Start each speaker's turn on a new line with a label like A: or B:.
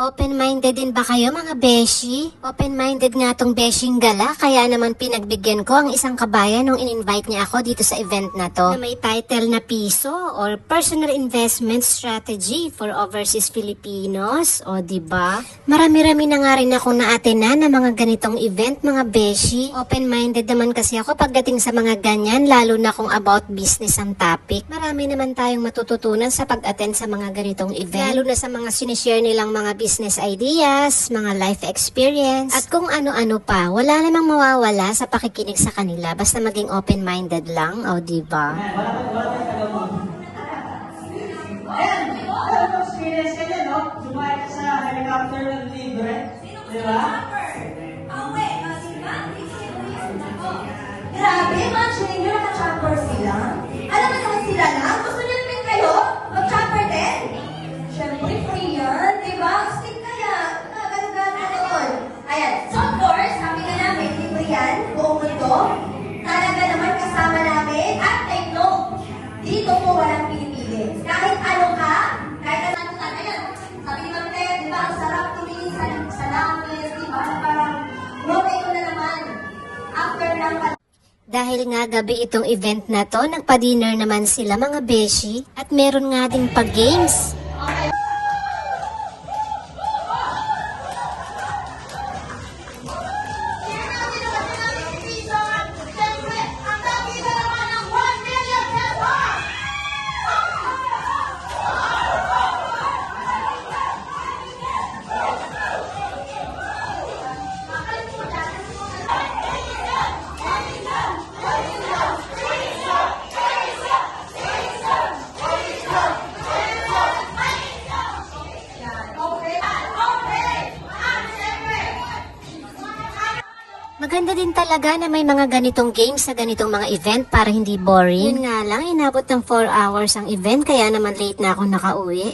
A: Open-minded din ba kayo mga beshi? Open-minded nga tong beshing gala kaya naman pinagbigyan ko ang isang kabayan nung in-invite niya ako dito sa event na to na may title na piso or personal investment strategy for overseas Filipinos o di ba? Marami-rami na nga rin akong naatenan na mga ganitong event mga beshi. Open-minded naman kasi ako pagdating sa mga ganyan lalo na kung about business ang topic. Marami naman tayong matututunan sa pag-attend sa mga ganitong event. Lalo na sa mga sinishare nilang mga business ideas, mga life experience, at kung ano-ano pa. Wala namang mawawala sa pakikinig sa kanila basta maging open-minded lang, o di ba?
B: Ayan, experience ka no? Sumakay ka sa helicopter ng libre. Di
C: Ayan, so of nga namin, libre yan, buong mundo. Talaga naman kasama namin, at take note, dito po walang pinipili. Kahit ano ano ka, ayan, sabi ni Ma'am Ted, di ba, ang tumingin sa, sa langit, di ba, na parang, ko na naman. After ng
A: Dahil nga gabi itong event na to, nagpa-dinner naman sila mga beshi at meron nga ding pag-games. Maganda din talaga na may mga ganitong games sa ganitong mga event para hindi boring. Yun nga lang, inabot ng 4 hours ang event kaya naman late na ako nakauwi.